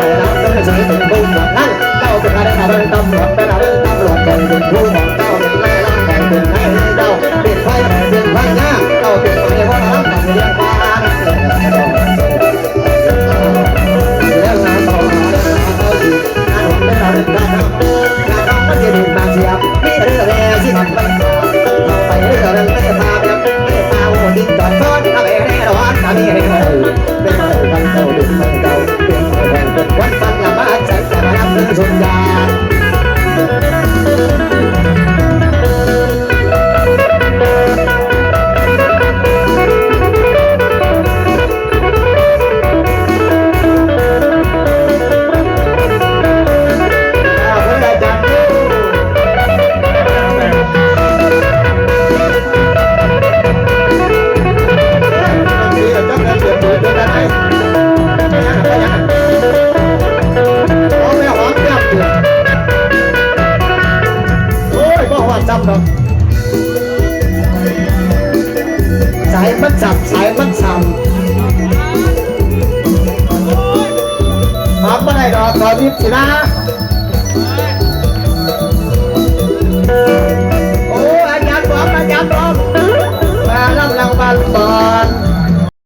我们三个怎么怎么沟通？ จับดอกสายมันสับสายมันสับมาเมื่อไรดอกตอนนี้สินะโอ้อาจารย์บอกอาจารย์บอกมาลำบรงวัลบอก